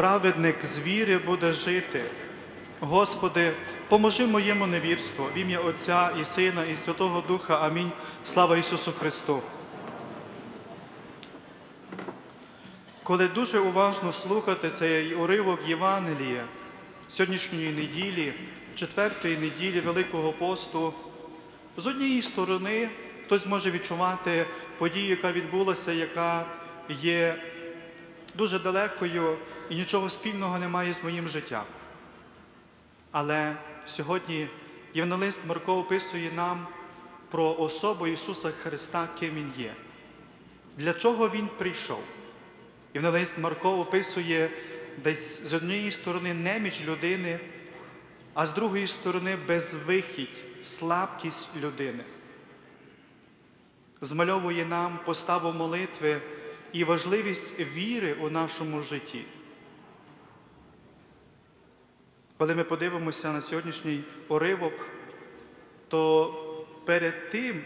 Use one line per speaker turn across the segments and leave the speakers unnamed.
праведник з буде жити. Господи, поможи моєму невірству в ім'я Отця і Сина і Святого Духа. Амінь. Слава Ісусу Христу. Коли дуже уважно слухати цей уривок Євангелія сьогоднішньої неділі, четвертої неділі Великого посту, з однієї сторони хтось може відчувати подію, яка відбулася, яка є дуже далекою і нічого спільного немає з моїм життям. Але сьогодні Євангелист Марко описує нам про особу Ісуса Христа, ким Він є. Для чого Він прийшов? Євангелист Марко описує десь з однієї сторони неміч людини, а з другої сторони безвихідь, слабкість людини. Змальовує нам поставу молитви і важливість віри у нашому житті. Коли ми подивимося на сьогоднішній уривок, то перед тим,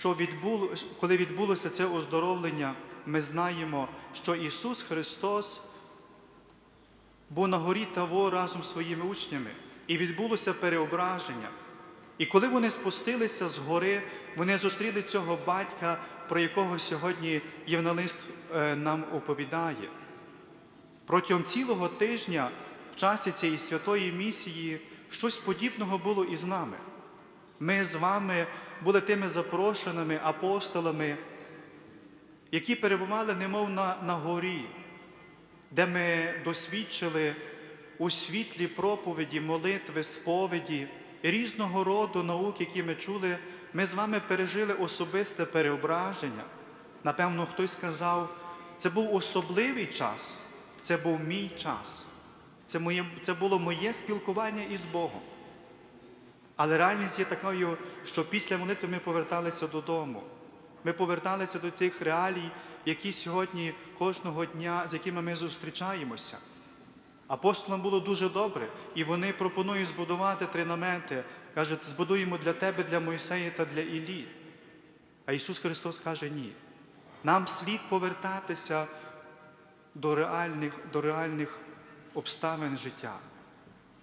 що відбуло, коли відбулося це оздоровлення, ми знаємо, що Ісус Христос був на горі Таво разом з своїми учнями, і відбулося переображення. І коли вони спустилися з гори, вони зустріли цього батька, про якого сьогодні Євангелист е, нам оповідає. Протягом цілого тижня в часі цієї святої місії щось подібного було і з нами. Ми з вами були тими запрошеними апостолами, які перебували немов на, на горі, де ми досвідчили у світлі проповіді, молитви, сповіді, різного роду наук, які ми чули, ми з вами пережили особисте переображення. Напевно, хтось сказав, це був особливий час, це був мій час. Це, моє, це було моє спілкування із Богом. Але реальність є такою, що після молитви ми поверталися додому. Ми поверталися до цих реалій, які сьогодні кожного дня, з якими ми зустрічаємося. Апостолам було дуже добре, і вони пропонують збудувати три. Кажуть, збудуємо для тебе, для Мойсея та для Іллі. А Ісус Христос каже ні. Нам слід повертатися до реальних, до реальних обставин життя.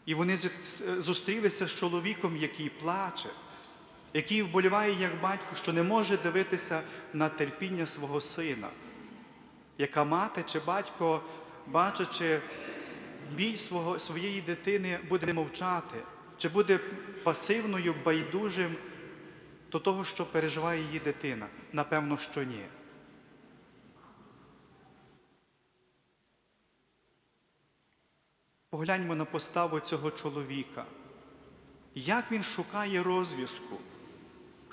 І вони зустрілися з чоловіком, який плаче, який вболіває як батько, що не може дивитися на терпіння свого сина, яка мати чи батько, бачачи біль свого, своєї дитини, буде мовчати, чи буде пасивною, байдужим до того, що переживає її дитина? Напевно, що ні. Погляньмо на поставу цього чоловіка. Як він шукає розв'язку,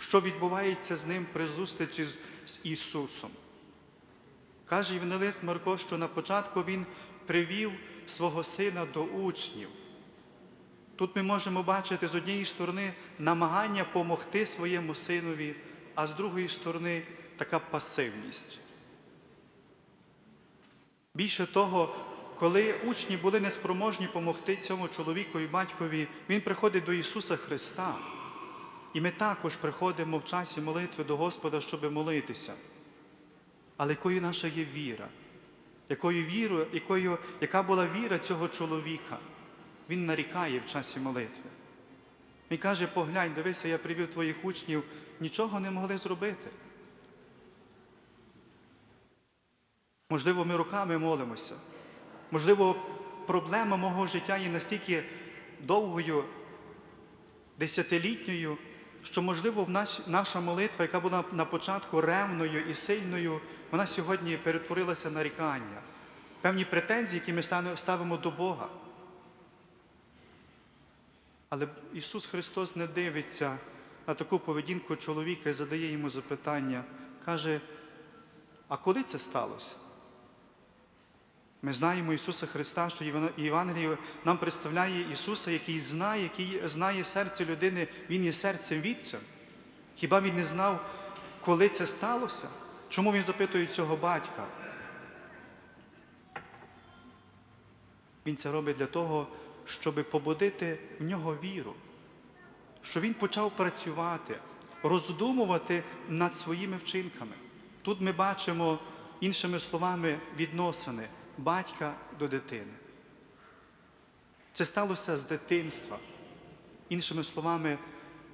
що відбувається з ним при зустрічі з Ісусом. Каже Євангелист Марко, що на початку він привів свого сина до учнів. Тут ми можемо бачити з однієї сторони намагання помогти своєму синові, а з другої сторони така пасивність. Більше того, коли учні були неспроможні помогти цьому чоловіку і батькові, він приходить до Ісуса Христа. І ми також приходимо в часі молитви до Господа, щоб молитися. Але якою наша є віра? Якою вірою, якою, яка була віра цього чоловіка? Він нарікає в часі молитви. Він каже, поглянь, дивися, я привів твоїх учнів, нічого не могли зробити. Можливо, ми руками молимося. Можливо, проблема мого життя є настільки довгою, десятилітньою, що, можливо, наша молитва, яка була на початку ревною і сильною, вона сьогодні перетворилася на рікання, певні претензії, які ми ставимо до Бога. Але Ісус Христос не дивиться на таку поведінку чоловіка і задає йому запитання, каже, а коли це сталося? Ми знаємо Ісуса Христа, що Євангеліє нам представляє Ісуса, який знає, який знає серце людини, Він є серцем вітцем. Хіба він не знав, коли це сталося? Чому він запитує цього батька? Він це робить для того, щоб побудити в нього віру, що він почав працювати, роздумувати над своїми вчинками. Тут ми бачимо, іншими словами, відносини батька до дитини. Це сталося з дитинства. Іншими словами,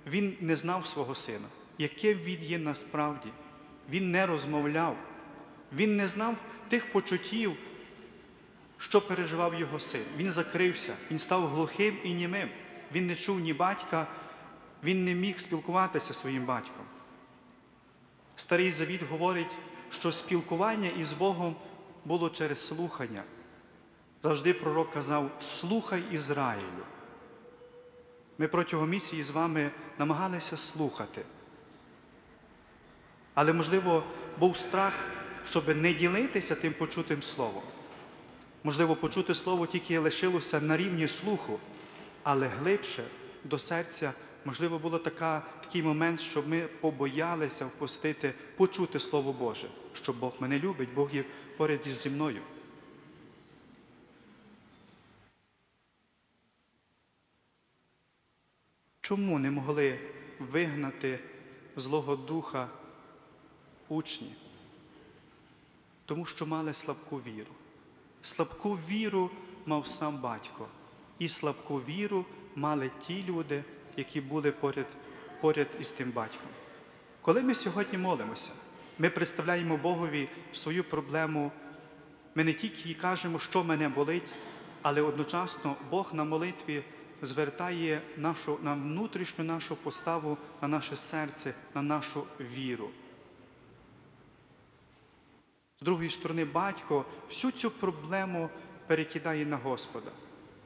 він не знав свого сина, яким він є насправді. Він не розмовляв, він не знав тих почуттів, що переживав його син. Він закрився, він став глухим і німим. Він не чув ні батька, він не міг спілкуватися зі своїм батьком. Старий Завіт говорить, що спілкування із Богом було через слухання. Завжди пророк казав слухай Ізраїлю. Ми протягом місії з вами намагалися слухати. Але, можливо, був страх, щоб не ділитися тим почутим словом. Можливо, почути слово тільки лишилося на рівні слуху, але глибше до серця, можливо, така, такий момент, щоб ми побоялися впустити, почути Слово Боже, що Бог мене любить, Бог є поряд зі мною. Чому не могли вигнати Злого Духа учні? Тому що мали слабку віру. Слабку віру мав сам батько, і слабку віру мали ті люди, які були поряд, поряд із тим батьком. Коли ми сьогодні молимося, ми представляємо Богові свою проблему, ми не тільки кажемо, що мене болить, але одночасно Бог на молитві звертає нашу, на внутрішню нашу поставу, на наше серце, на нашу віру. З другої сторони, батько всю цю проблему перекидає на Господа.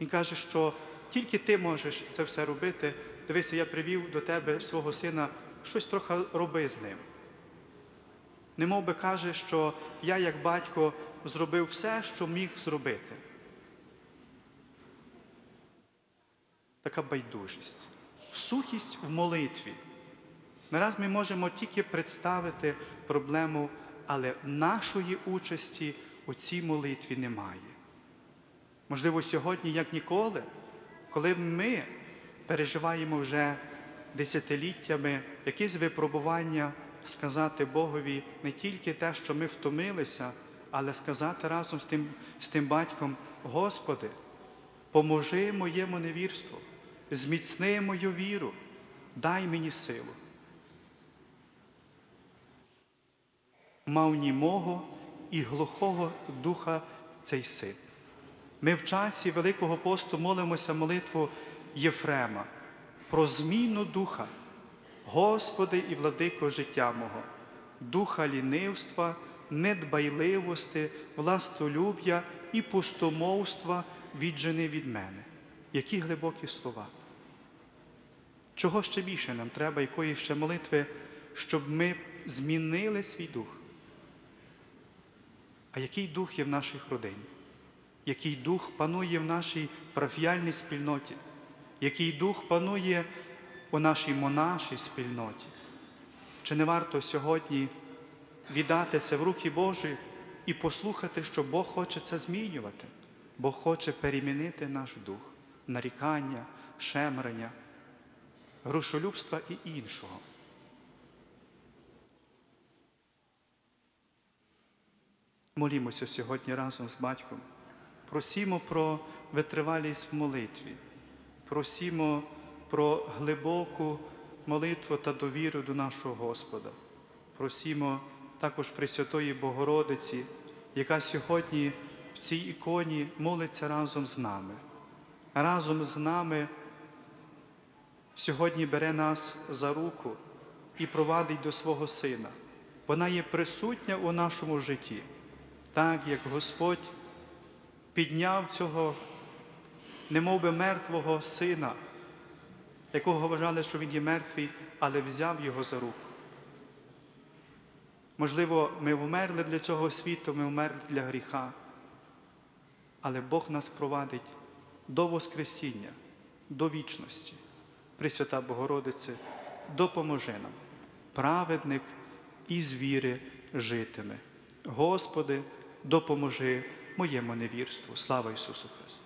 Він каже, що тільки ти можеш це все робити. Дивися, я привів до тебе свого сина, щось трохи роби з ним. Немов би каже, що я, як батько, зробив все, що міг зробити. Така байдужість. Сутість в молитві. Нараз ми можемо тільки представити проблему, але нашої участі у цій молитві немає. Можливо, сьогодні, як ніколи, коли ми переживаємо вже десятиліттями якісь випробування, сказати Богові не тільки те, що ми втомилися, але сказати разом з тим, з тим батьком, Господи, поможи моєму невірству, зміцни мою віру, дай мені силу. Мав німого і глухого духа цей син. Ми в часі Великого посту молимося молитву Єфрема про зміну духа, Господи і владико життя мого, духа лінивства, недбайливості, властолюб'я і пустомовства віджени від мене. Які глибокі слова. Чого ще більше нам треба, якої ще молитви, щоб ми змінили свій дух? А який дух є в наших родині? Який дух панує в нашій парафіальній спільноті? Який дух панує у нашій монашій спільноті? Чи не варто сьогодні віддати це в руки Божі і послухати, що Бог хоче це змінювати? Бог хоче перемінити наш дух, нарікання, шемрення, грушолюбства і іншого. Молімося сьогодні разом з батьком. Просімо про витривалість в молитві, просімо про глибоку молитву та довіру до нашого Господа. Просімо також Пресвятої Богородиці, яка сьогодні в цій іконі молиться разом з нами. Разом з нами сьогодні бере нас за руку і провадить до свого Сина. Вона є присутня у нашому житті, так як Господь підняв цього немов би мертвого сина, якого вважали, що він є мертвий, але взяв його за руку. Можливо, ми вмерли для цього світу, ми вмерли для гріха, але Бог нас провадить до Воскресіння, до вічності. Пресвята Богородице, допоможи нам, праведник із віри житиме. Господи, допоможи моєму невірству. Слава Ісусу Христу!